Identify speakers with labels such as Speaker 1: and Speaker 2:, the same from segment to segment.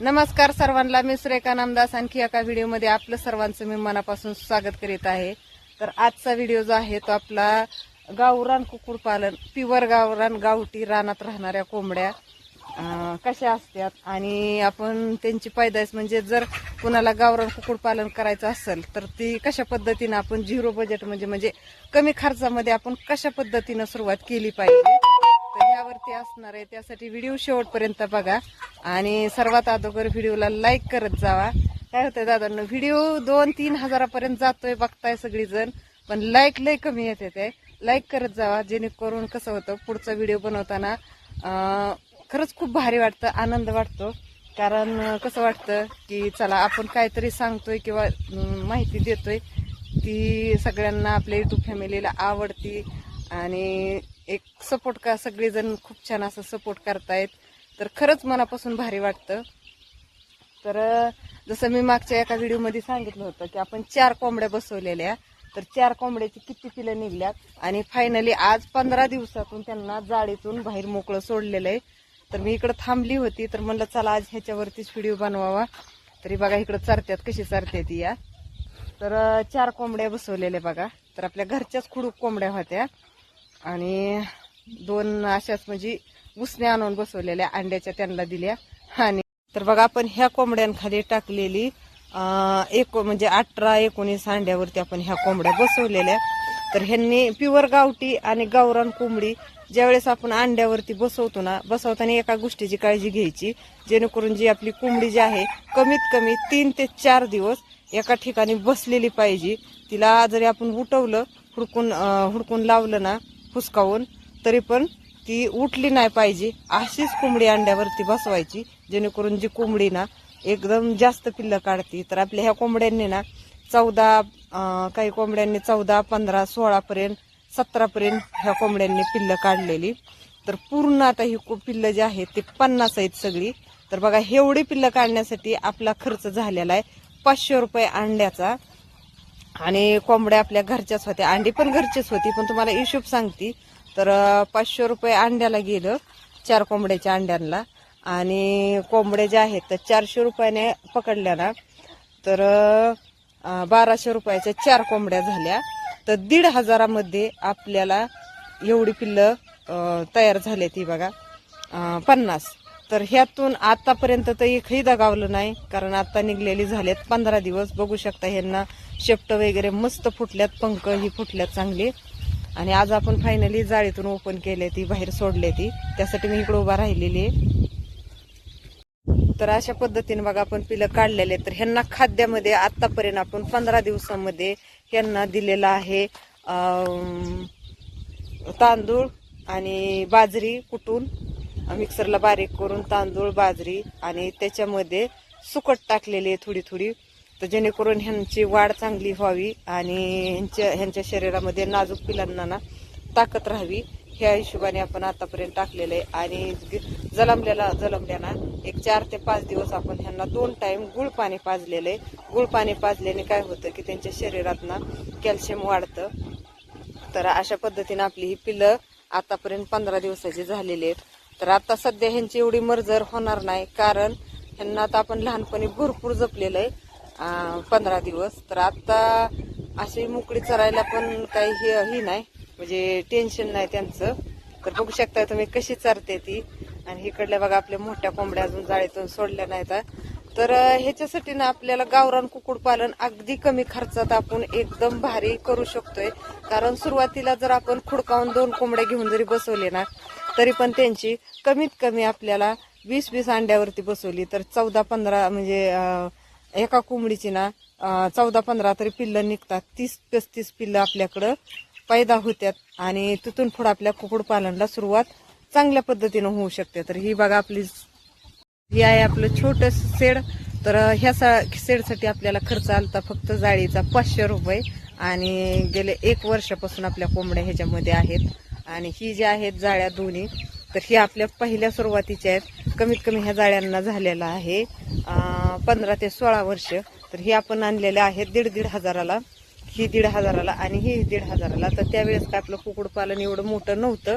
Speaker 1: नमस्कार सर्वांना मी सुरेखा नामदास. आणखी एका व्हिडिओमध्ये आपलं सर्वांचं मी मनापासून स्वागत करीत आहे. तर आजचा व्हिडिओ जो आहे तो आपला गावरान कुक्कुटपालन पिवर प्युअर गावरान गावठी रानात राहणाऱ्या कोंबड्या कशा असतात? आणि आपण त्यांची पैदास म्हणजे जर कुणाला गावरान कुक्कुटपालन करायचं असेल तर ती कशा पद्धतीनं आपण झिरो बजेट म्हणजे म्हणजे कमी खर्चामध्ये आपण कशा पद्धतीनं सुरुवात केली पाहिजे? तर यावरती असणार आहे. त्यासाठी व्हिडिओ शेवटपर्यंत बघा. आणि सर्वात अगोदर व्हिडिओला लाईक करत जावा. काय होतंय दादांना व्हिडिओ दोन तीन हजारापर्यंत जातोय बघताय सगळीजण. पण लाईक लय कमी येते ते. लाईक करत जावा जेणेकरून कसं होतं पुढचा व्हिडिओ बनवताना खरंच खूप भारी वाटतं आनंद वाटतो. कारण कसं वाटतं की चला आपण काहीतरी सांगतोय किंवा माहिती देतोय ती सगळ्यांना आपल्या युट्यूब फॅमिलीला आवडती. आणि एक सपोर्ट का सगळेजण खूप छान असं सपोर्ट करतायत. तर खरंच मनापासून भारी वाटतं. तर जसं मी मागच्या एका व्हिडिओमध्ये सांगितलं होतं की आपण चार कोंबड्या बसवलेल्या. तर चार कोंबड्याची किती पिलं निघल्यात? आणि फायनली आज पंधरा दिवसातून त्यांना जाळीतून बाहेर मोकळं सोडलेलं आहे. तर मी इकडं थांबली होती तर म्हणलं चला आज ह्याच्यावरतीच व्हिडिओ बनवावा. तरी बघा इकडं चरत्यात कशी चरत्यात या. तर चार कोंबड्या बसवलेल्या बघा. तर आपल्या घरच्याच खुडूक कोंबड्या होत्या. आणि दोन अशाच म्हणजे उसने आणून बसवलेल्या अंड्याच्या त्यांना दिल्या. आणि तर बघा आपण ह्या कोंबड्यांखाली टाकलेली एक म्हणजे अठरा एकोणीस अंड्यावरती आपण ह्या कोंबड्या बसवलेल्या. तर ह्यांनी प्युअर गावठी आणि गावरान कोंबडी ज्यावेळेस आपण अंड्यावरती बसवतो ना बसवताना एका गोष्टीची काळजी घ्यायची. जेणेकरून जी आपली कोंबडी जी आहे कमीत कमी तीन ते चार दिवस एका ठिकाणी बसलेली पाहिजे. तिला जरी आपण उठवलं हुडकून हुडकून लावलं ना फुसकावून तरी पण ती उठली नाही पाहिजे. अशीच कोंबडी अंड्यावरती बसवायची जेणेकरून जी कोंबडी ना एकदम जास्त पिल्लं काढते. तर आपल्या ह्या कोंबड्यांनी ना चौदा काही कोंबड्यांनी चौदा पंधरा सोळापर्यंत सतरापर्यंत ह्या कोंबड्यांनी पिल्लं काढलेली. तर पूर्ण आता ही को- पिल्लं जी आहेत ती पन्नास आहेत सगळी. तर बघा एवढी पिल्लं काढण्यासाठी आपला खर्च झालेला आहे. पाचशे रुपये अंड्याचा. आणि कोंबड्या आपल्या घरच्याच होत्या. अंडी पण घरचीच होती पण तुम्हाला हिशोब सांगती. तर पाचशे रुपये अंड्याला गेलं चार कोंबड्याच्या अंड्यांना. आणि कोंबड्या ज्या आहेत तर चारशे रुपयाने पकडल्या ना. तर बाराशे रुपयाच्या चार कोंबड्या झाल्या. तर दीड हजारामध्ये आपल्याला एवढी पिल्लं तयार झाली ती बघा. पन्नास. तर ह्यातून आतापर्यंत तर एकही दगावलं नाही कारण आता निघलेली झालेत पंधरा दिवस. बघू शकता ह्यांना शेपट वगैरे मस्त फुटल्यात पंख ही फुटल्यात चांगली. आणि आज आपण फायनली जाळीतून ओपन केले ती बाहेर सोडले ती. त्यासाठी मी इकडे उभा राहिलेली आहे. तर अशा पद्धतीने बघा आपण पिलं काढलेले तर ह्यांना खाद्यामध्ये आतापर्यंत आपण पंधरा दिवसामध्ये ह्यांना दिलेलं आहे तांदूळ आणि बाजरी कुटून. मिक्सरला बारीक करून तांदूळ बाजरी आणि त्याच्यामध्ये सुकट टाकलेली आहे थोडी थोडी तर जेणेकरून ह्यांची वाढ चांगली व्हावी आणि ह्यांच्या ह्यांच्या शरीरामध्ये नाजूक पिलांना ना ताकद राहावी ह्या हिशोबाने आपण आतापर्यंत टाकलेलं आहे. आणि जलमल्याला जलमल्याना एक चार ते पाच दिवस आपण ह्यांना दोन टाईम गुळ पाणी पाजलेलं आहे. गुळ पाणी पाजल्याने काय होतं की त्यांच्या शरीरात ना कॅल्शियम वाढतं. तर अशा पद्धतीने आपली ही पिल्लं आतापर्यंत पंधरा दिवसाची झालेली आहेत. तर आता सध्या ह्यांची एवढी मर्जर होणार नाही कारण ह्यांना आता आपण लहानपणी भरपूर जपलेलं आहे. पंधरा दिवस. तर आता अशी मोकळी चरायला पण काही हे ही नाही. म्हणजे टेन्शन नाही त्यांचं. तर बघू शकता तुम्ही कशी चरते ती. आणि इकडल्या बघा आपल्या मोठ्या कोंबड्या अजून जाळीतून सोडल्या नाहीत. तर ह्याच्यासाठी ना आपल्याला गावरान कुक्कुटपालन अगदी कमी खर्चात आपण एकदम भारी करू शकतोय. कारण सुरुवातीला जर आपण खुडकावून दोन कोंबड्या घेऊन जरी बसवले ना तरी पण त्यांची कमीत कमी आपल्याला वीस वीस अंड्यावरती बसवली. तर चौदा पंधरा म्हणजे एका कोंबडीची ना चौदा पंधरा तरी पिल्लं निघतात. तीस पस्तीस पिल्लं आपल्याकडं पैदा होत्यात आणि तिथून पुढे आपल्या कुक्कुटपालनला सुरुवात चांगल्या पद्धतीनं होऊ शकते. तर ही बघा आपली हे आहे आपलं छोटस शेड. तर ह्या सा शेडसाठी आपल्याला खर्च आलता फक्त जाळीचा पाचशे रुपये आणि गेले एक वर्षापासून आपल्या कोंबड्या ह्याच्यामध्ये आहेत. आणि ही जी आहेत जाळ्या दोन्ही तर ही आपल्या पहिल्या सुरुवातीच्या आहेत. कमीत कमी ह्या जाळ्यांना झालेला आहे. पंधरा ते सोळा वर्ष. तर ही आपण आणलेल्या आहेत दीड दीड हजाराला. ही दीड हजाराला आणि ही दीड हजाराला. तर त्यावेळेस काय आपलं कुकुडपालन एवढं मोठं नव्हतं.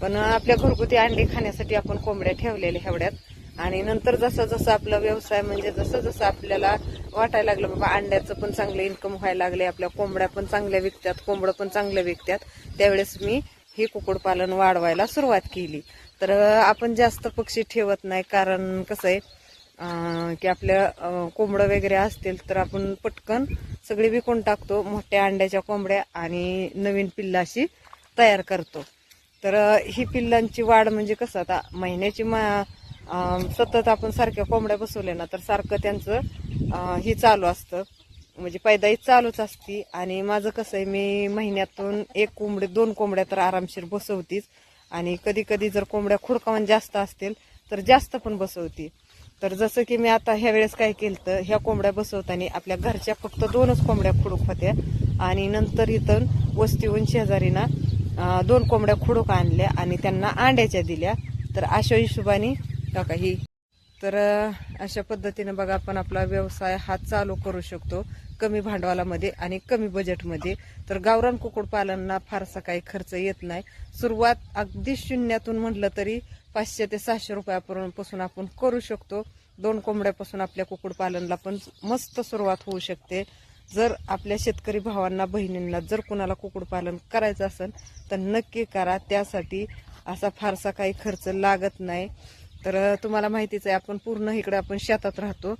Speaker 1: पण आपल्या घरगुती अंडे खाण्यासाठी आपण कोंबड्या ठेवलेल्या एवढ्यात. आणि नंतर जसं जसं आपला व्यवसाय म्हणजे जसं जसं आपल्याला वाटायला लागलं बाबा अंड्याचं पण चांगलं इन्कम व्हायला लागले आपल्या कोंबड्या पण चांगल्या विकतात कोंबडं पण चांगल्या विकतात. त्यावेळेस मी हे कुक्कुटपालन वाढवायला सुरुवात केली. तर आपण जास्त पक्षी ठेवत नाही कारण कसं आहे की आपल्या कोंबडं वगैरे असतील तर आपण पटकन सगळी विकून टाकतो मोठ्या अंड्याच्या कोंबड्या आणि नवीन पिल्लाशी तयार करतो. तर ही पिल्लांची वाढ म्हणजे कसं आता महिन्याची मा सतत आपण सारख्या कोंबड्या बसवल्या ना तर सारखं त्यांचं ही हे चालू असतं. म्हणजे पैदाई चालूच असती. आणि माझं कसं आहे मी महिन्यातून एक कोंबडी दोन कोंबड्या तर आरामशीर बसवतीच. आणि कधी कधी जर कोंबड्या खुडकावून जास्त असतील तर जास्त पण बसवती. तर जसं की मी आता ह्या वेळेस काय केलं तर ह्या कोंबड्या बसवताना आपल्या घरच्या फक्त दोनच कोंबड्या खुडूक होत्या. आणि नंतर इथून वस्तीहून शेजारीना दोन कोंबड्या खुडूक आणल्या आणि त्यांना अंड्याच्या दिल्या. तर अशा हिशोबाने काका ही. तर अशा पद्धतीने बघा आपण आपला व्यवसाय हा चालू करू शकतो. कमी भांडवलामध्ये आणि कमी बजेटमध्ये तर गावरान कुक्कुटपालनला फारसा काही खर्च येत नाही. सुरुवात अगदी शून्यातून म्हटलं तरी पाचशे ते सहाशे रुपयापासून आपण करू शकतो. दोन कोंबड्यापासून आपल्या कुक्कुटपालनला पण मस्त सुरुवात होऊ शकते. जर आपल्या शेतकरी भावांना बहिणींना जर कुणाला कुक्कुटपालन करायचं असेल तर नक्की करा. त्यासाठी असा फारसा काही खर्च लागत नाही. तर तुम्हाला माहितीच आहे आपण पूर्ण इकडे आपण शेतात राहतो.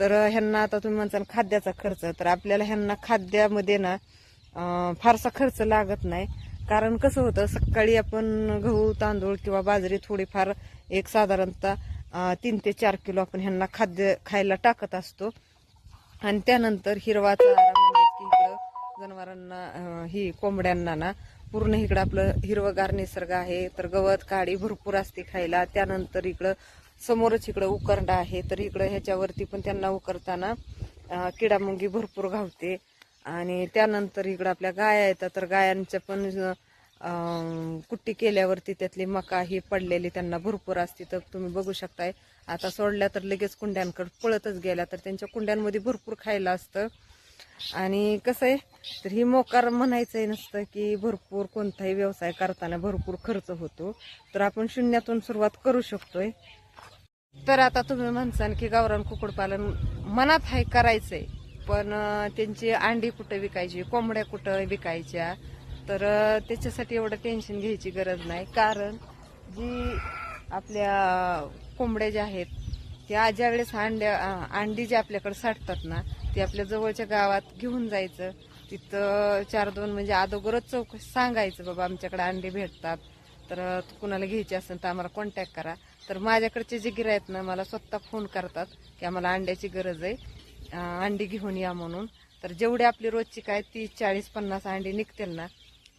Speaker 1: तर ह्यांना आता तुम्ही म्हणता खाद्याचा खर्च तर आपल्याला ह्यांना खाद्यामध्ये ना फारसा खर्च लागत नाही. कारण कसं होतं सकाळी आपण गहू तांदूळ किंवा बाजरी थोडीफार एक साधारणतः तीन ते चार किलो आपण ह्यांना खाद्य खायला टाकत असतो. आणि त्यानंतर हिरवा चारा म्हणजे इकडं जनावरांना ही कोंबड्यांना ना पूर्ण इकडं आपलं हिरवगार निसर्ग आहे. तर गवत काडी भरपूर असते खायला. त्यानंतर इकडं समोरच इकडं उकरडा आहे तर इकडं ह्याच्यावरती पण त्यांना उकरताना किडामुंगी भरपूर घावते. आणि त्यानंतर इकडं आपल्या गाया येतात तर गायांच्या पण कुट्टी केल्यावरती त्यातली मका ही पडलेली त्यांना भरपूर असते. तर तुम्ही बघू शकताय आता सोडल्या तर लगेच कुंड्यांकडे पळतच गेल्या तर त्यांच्या कुंड्यांमध्ये भरपूर खायला असतं. आणि कसं आहे तर ही मोकार म्हणायचंही नसतं की भरपूर कोणताही व्यवसाय करताना भरपूर खर्च होतो. तर आपण शून्यातून सुरुवात करू शकतोय. तर आता तुम्ही म्हणसान की गावरान कुक्कुटपालन मनात आहे करायचंय पण त्यांची अंडी कुठं विकायची कोंबड्या कुठं विकायच्या तर त्याच्यासाठी एवढं टेन्शन घ्यायची गरज नाही. कारण जी आपल्या कोंबड्या ज्या आहेत त्या ज्या वेळेस अंड्या अंडी जी आपल्याकडे साठतात ना ती आपल्या जवळच्या गावात घेऊन जायचं. तिथं चार दोन म्हणजे अगोदरच चौकशी सांगायचं बाबा आमच्याकडे अंडी भेटतात. तर कुणाला घ्यायची असेल तर आम्हाला कॉन्टॅक्ट करा. तर माझ्याकडचे जे गिरा आहेत ना मला स्वतः फोन करतात की आम्हाला अंड्याची गरज आहे. अंडी घेऊन या म्हणून. तर जेवढी आपली रोजची काय तीस चाळीस पन्नास अंडी निघतील ना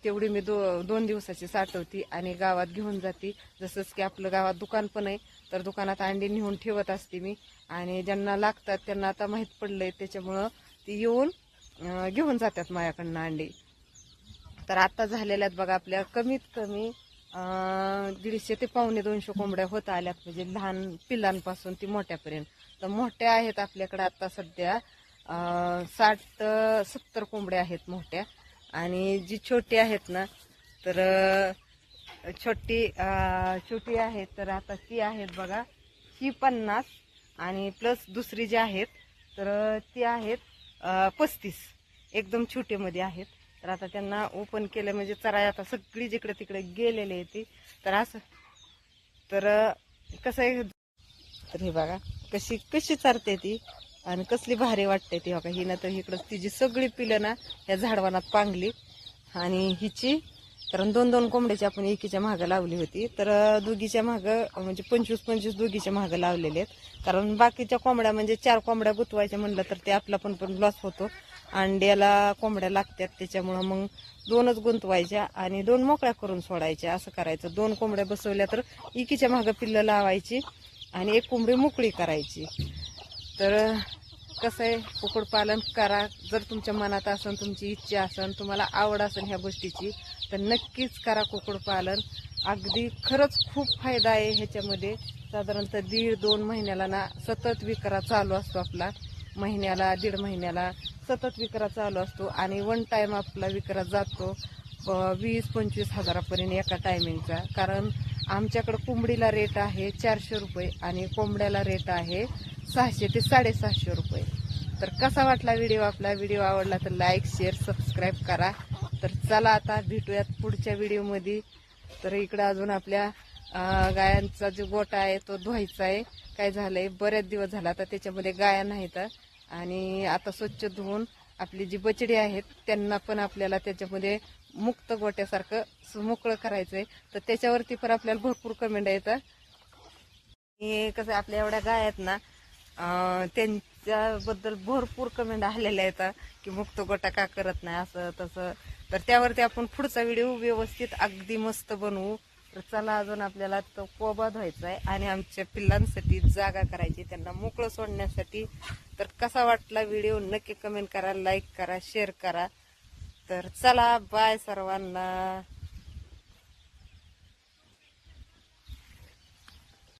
Speaker 1: तेवढी मी दो दोन दिवसाची साठवती आणि गावात घेऊन जाते. जसंच की आपलं गावात दुकान पण आहे तर दुकानात अंडी नेऊन ठेवत असते मी. आणि ज्यांना लागतात त्यांना आता माहीत पडलंय त्याच्यामुळं ती येऊन घेऊन जातात माझ्याकडनं अंडी. तर आता झालेल्या आहेत बघा आपल्या कमीत कमी दीडशे ते पावणे दोनशे कोंबड्या होत आल्यात म्हणजे लहान पिल्लांपासून ती मोठ्यापर्यंत. तर मोठ्या आहेत आपल्याकडे आता सध्या साठ सत्तर कोंबड्या आहेत मोठ्या. आणि जी छोटी आहेत ना तर छोटी छोटी आहे तर आता ती आहेत बघा ही पन्नास आणि प्लस दुसरी जी आहेत तर ती आहेत पस्तीस. एकदम छोटेमध्ये आहेत. तर आता त्यांना ओपन केलं म्हणजे चराय आता सगळी जिकडे तिकडे गेलेली आहे ती. तर असं. तर कसं आहे? तर हे बघा कशी कशी चरते ती आणि कसली भारी वाटते ती. बघा हिनं तर इकडं तिची सगळी पिलं ना ह्या झाडवानात पांगली. आणि हिची कारण दोन दोन कोंबड्याची आपण एकीच्या मागं लावली होती. तर दोघीच्या मागं म्हणजे पंचवीस पंचवीस दोघीच्या मागं लावलेले आहेत. कारण बाकीच्या कोंबड्या म्हणजे चार कोंबड्या गुतवायच्या म्हणलं तर ते आपला पण पण लॉस होतो. अंड्याला कोंबड्या लागतात त्याच्यामुळं मग दोनच गुंतवायच्या आणि दोन मोकळ्या करून सोडायच्या. असं करायचं. दोन कोंबड्या बसवल्या तर इकीच्या मागं पिल्लं लावायची आणि एक कोंबडी मोकळी करायची. तर कसं आहे कुक्कुटपालन करा. जर तुमच्या मनात असेल तुमची इच्छा असेल तुम्हाला आवड असेल ह्या गोष्टीची तर नक्कीच करा कुक्कुटपालन अगदी खरंच खूप फायदा आहे ह्याच्यामध्ये. साधारणतः दीड दोन महिन्याला ना सतत विकरा चालू असतो आपला. महिन्याला दीड महिन्याला. सतत विकरा चालू असतो आणि वन टाइम आपला विकरा जातो वीस पंचवीस हजारापर्यंत एका टायमिंगचा कारण आमच्याकडे कोंबडीला रेट आहे चारशे रुपये आणि कोंबड्याला रेट आहे सहाशे ते साडेसहाशे रुपये. तर कसा वाटला व्हिडिओ आपला? व्हिडिओ आवडला तर लाईक शेअर सबस्क्राईब करा. तर चला आता भेटूयात पुढच्या व्हिडिओमध्ये तर इकडं अजून आपल्या गायांचा जो गोटा आहे तो धुवायचा आहे. काय झालंय? बरेच दिवस झाला आता त्याच्यामध्ये गाया नाहीत. आणि आता स्वच्छ धुवून आपली जी बचडी आहेत त्यांना पण आपल्याला त्याच्यामध्ये मुक्त गोट्यासारखं मोकळं करायचं करायचंय. तर त्याच्यावरती पण आपल्याला भरपूर कमेंट येतात. हे कसं आपल्या एवढ्या गाय आहेत ना त्यांच्याबद्दल भरपूर कमेंट आलेल्या आहेत की मुक्त गोटा का करत नाही असं तसं. तर त्यावरती आपण पुढचा व्हिडिओ व्यवस्थित अगदी मस्त बनवू. तर चला अजून आपल्याला तो कोबा धुवायचा आहे आणि आमच्या पिल्लांसाठी जागा करायची त्यांना मोकळं सोडण्यासाठी. तर कसा वाटला व्हिडिओ? नक्की कमेंट करा लाईक करा शेअर करा. तर चला बाय सर्वांना.